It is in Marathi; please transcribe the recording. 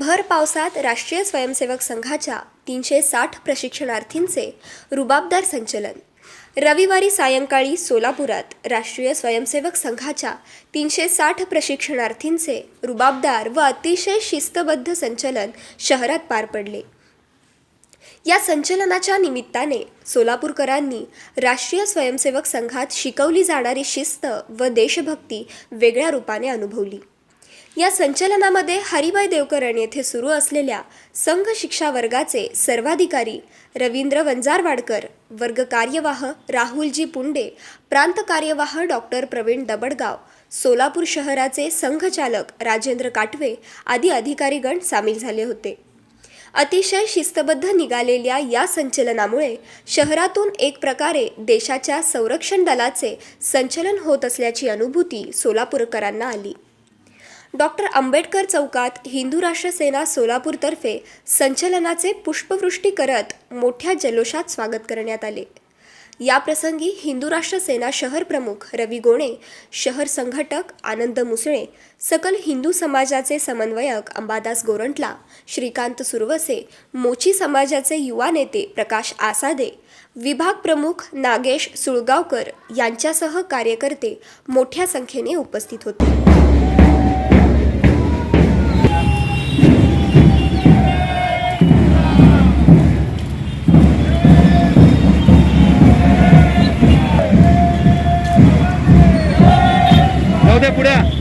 भर पावसात राष्ट्रीय स्वयंसेवक संघाच्या तीनशे साठ प्रशिक्षणार्थींचे रुबाबदार संचलन. रविवारी सायंकाळी सोलापुरात राष्ट्रीय स्वयंसेवक संघाच्या तीनशे साठ प्रशिक्षणार्थींचे रुबाबदार व अतिशय शिस्तबद्ध संचलन शहरात पार पडले. या संचलनाच्या निमित्ताने सोलापूरकरांनी राष्ट्रीय स्वयंसेवक संघात शिकवली जाणारी शिस्त व देशभक्ती वेगळ्या रूपाने अनुभवली. या संचलनामध्ये हरिभाई देवकरण येथे सुरू असलेल्या संघ शिक्षा वर्गाचे सर्वाधिकारी रवींद्र वंजारवाडकर वर्ग कार्यवाह राहुलजी पुंडे प्रांत कार्यवाह डॉक्टर प्रवीण दबडगाव सोलापूर शहराचे संघचालक राजेंद्र काटवे आदी अधिकारीगण सामील झाले होते. अतिशय शिस्तबद्ध निघालेल्या या संचलनामुळे शहरातून एक प्रकारे देशाच्या संरक्षण दलाचे संचलन होत असल्याची अनुभूती सोलापूरकरांना आली. डॉक्टर आंबेडकर चौकात हिंदू राष्ट्र सेना सोलापूरतर्फे संचलनाचे पुष्पवृष्टी करत मोठ्या जल्लोषात स्वागत करण्यात आले. याप्रसंगी हिंदू राष्ट्र सेना शहर प्रमुख रवी गोणे शहर संघटक आनंद मुसळे सकल हिंदू समाजाचे समन्वयक अंबादास गोरंटला श्रीकांत सुरवसे मोची समाजाचे युवा नेते प्रकाश आसादे विभाग प्रमुख नागेश सुळगावकर यांच्यासह कार्यकर्ते मोठ्या संख्येने उपस्थित होते. पुढ्या पुढ्या